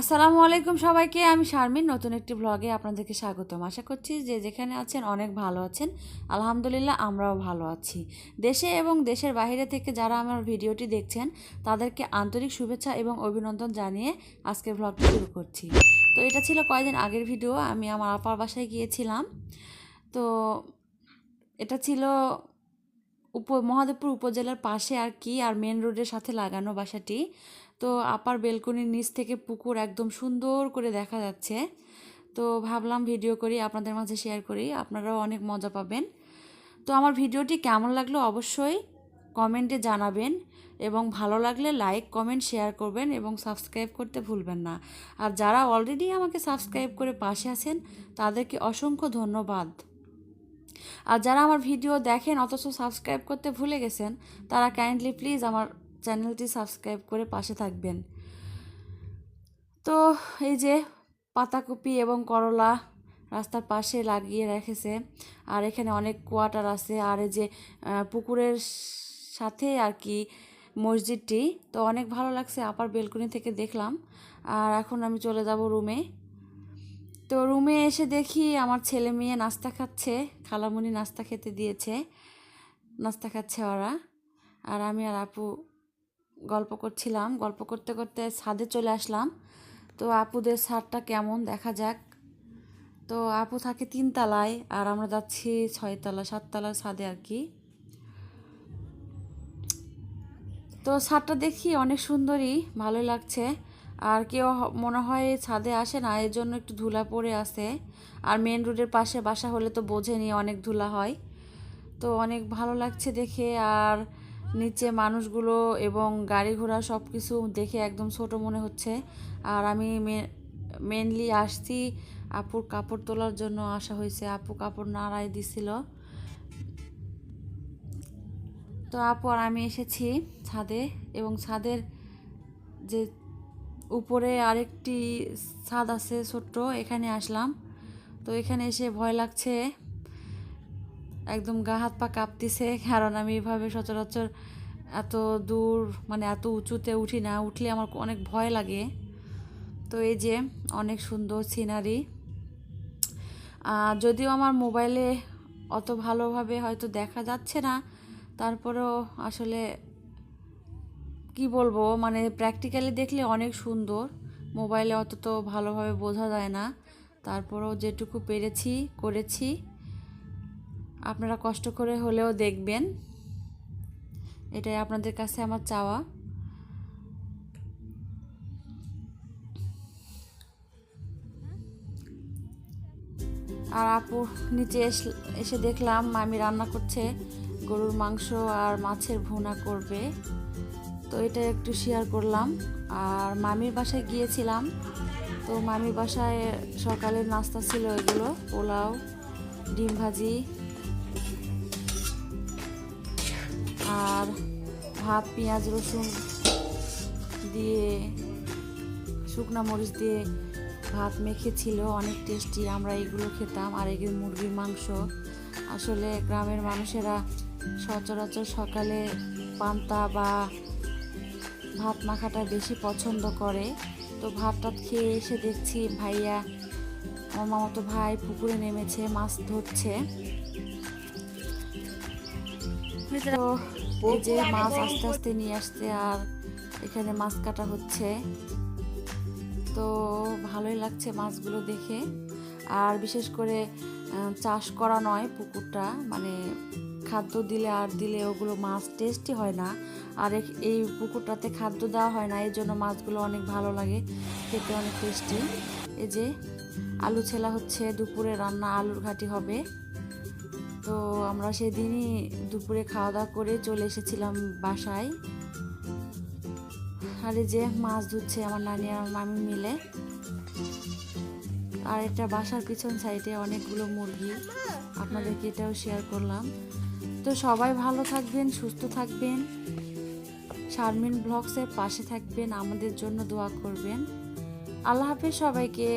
আসসালামু আলাইকুম সবাইকে, আমি শারমিন, নতুন একটি ব্লগে আপনাদেরকে স্বাগতম। আশা করছি যে যেখানে আছেন অনেক ভালো আছেন। আলহামদুলিল্লাহ, আমরাও ভালো আছি। দেশে এবং দেশের বাইরে থেকে যারা আমার ভিডিওটি দেখছেন, তাদেরকে আন্তরিক শুভেচ্ছা এবং অভিনন্দন জানিয়ে আজকের ব্লগটি শুরু করছি। তো এটা ছিল কয়েকদিন আগের ভিডিও, আমি আমার আপার বাসায় গিয়েছিলাম। তো এটা ছিল উপ, মহাদেবপুর উপজেলার পাশে আর কি, আর মেন রোডের সাথে লাগানো বাসাটি। তো আপার বেলকনির নিচ থেকে পুকুর একদম সুন্দর করে দেখা যাচ্ছে। তো ভাবলাম ভিডিও করি, আপনাদের মাঝে শেয়ার করি, আপনারাও অনেক মজা পাবেন। তো আমার ভিডিওটি কেমন লাগল অবশ্যই কমেন্টে জানাবেন এবং ভালো লাগলে লাইক কমেন্ট শেয়ার করবেন এবং সাবস্ক্রাইব করতে ভুলবেন না। আর যারা অলরেডি আমাকে সাবস্ক্রাইব করে পাশে আছেন, তাদেরকে অসংখ্য ধন্যবাদ। আর যারা আমার ভিডিও দেখেন, অথচ সাবস্ক্রাইব করতে ভুলে গেছেন, তারা কাইন্ডলি প্লিজ আমার চ্যানেলটি সাবস্ক্রাইব করে পাশে থাকবেন। তো এই যে পাতাকপি এবং করলা রাস্তার পাশে লাগিয়ে রেখেছে, আর এখানে অনেক কোয়ার্টার আছে, আর এই যে পুকুরের সাথে আর কি মসজিদটি, তো অনেক ভালো লাগছে, আপার বেলকনি থেকে দেখলাম। আর এখন আমি চলে যাব রুমে তো রুমে এসে দেখি আমার ছেলে মেয়ে নাস্তা খাচ্ছে, খালামুনি নাস্তা খেতে দিয়েছে, নাস্তা খাচ্ছে ওরা। আর আমি আর আপু গল্প করছিলাম, গল্প করতে করতে ছাদে চলে আসলাম। তো আপুদের ছাদটা কেমন দেখা যাক। তো আপু থাকে তিনতলায়, আর আমরা যাচ্ছি ছয়তলা সাততলার ছাদে আর কি। তো ছাদটা দেখি অনেক সুন্দরই, ভালোই লাগছে। আর কেউ মনে হয় ছাদে আসে না, এর জন্য একটু ধুলা পড়ে আছে। আর মেন রোডের পাশে বাসা হলে তো বোঝেনি অনেক ধুলা হয়। তো অনেক ভালো লাগছে দেখে, আর নিচে মানুষগুলো এবং গাড়ি ঘোড়া সব কিছু দেখে একদম ছোট মনে হচ্ছে। আর আমি মেনলি আসছি আপুর কাপড় তোলার জন্য আসা হয়েছে। আপু কাপড় নাড়াই দিছিল। তো আপু আর আমি এসেছি ছাদে এবং ছাদের যে উপরে আরেকটি ছাদ আছে ছোট্ট, এখানে আসলাম। তো এখানে এসে ভয় লাগছে। একদম গা হাত পা কাঁপতিছে, কারণ আমি এভাবে সচরাচর এত দূর মানে এত উঁচুতে উঠি না, উঠলে আমার অনেক ভয় লাগে। তো এই যে অনেক সুন্দর সিনারি যদিও আমার মোবাইলে অত ভালোভাবে হয়তো দেখা যাচ্ছে না, তারপরেও আসলে কি বলব মানে প্র্যাকটিক্যালি দেখলে অনেক সুন্দর। মোবাইলে অত তো ভালোভাবে বোঝা যায় না। তারপরেও যেটুকু পেরেছি, করেছি। আপনারা কষ্ট করে হলেও দেখবেন। এটাই আপনাদের কাছে আমার চাওয়া। আর আপু, নিচে এস- দেখলাম মামি রান্না করছে। গরুর মাংস আর মাছের ভুনা করবে। তো এটা একটু শেয়ার করলাম। আর মামির বাসায় গিয়েছিলাম। তো মামির বাসায় সকালের নাস্তা ছিল এগুলো, পোলাও, ডিম ভাজি। আর ভাত, পেঁয়াজ, রসুন দিয়ে, শুকনা মরিচ দিয়ে ভাত মেখেছিল অনেক টেস্টি আমরা এগুলো খেতাম। আর এগুলো মুরগির মাংস, আসলে গ্রামের মানুষেরা সচরাচর সকালে পান্তা বা ভাত মাখাটা বেশি পছন্দ করে। তো ভাত টাত খেয়ে এসে দেখছি ভাইয়া আমার মামাতো ভাই পুকুরে নেমেছে, মাছ ধরছে। তো এই যে মাছ আস্তে আস্তে নিয়ে আসছে আর এখানে মাছ কাটা হচ্ছে। তো ভালোই লাগছে মাছগুলো দেখে। আর বিশেষ করে চাষ করা নয় পুকুরটা মানে খাদ্য দিলে আর দিলে ওগুলো মাছ টেস্টি হয় না। আর এই পুকুরটাতে খাদ্য দেওয়া হয় না এই জন্য মাছগুলো অনেক ভালো লাগে, খেতে অনেক টেস্টি এই যে আলু ছেলা হচ্ছে, দুপুরে রান্না আলুর ঘাটি হবে। তো আমরা সেদিনই দুপুরে খাওয়া দাওয়া করে চলে এসেছিলাম বাসায়। আর এই যে মাছ ধুচ্ছে আমার নানি আর মামি মিলে। আর এটা বাসার পিছন সাইডে অনেকগুলো মুরগি। আপনাদেরকে এটাও শেয়ার করলাম। তো সবাই ভালো থাকবেন, সুস্থ থাকবেন। শারমিন ব্লগসের পাশে থাকবেন, আমাদের জন্য দোয়া করবেন। আল্লাহ হাফেজ সবাইকে।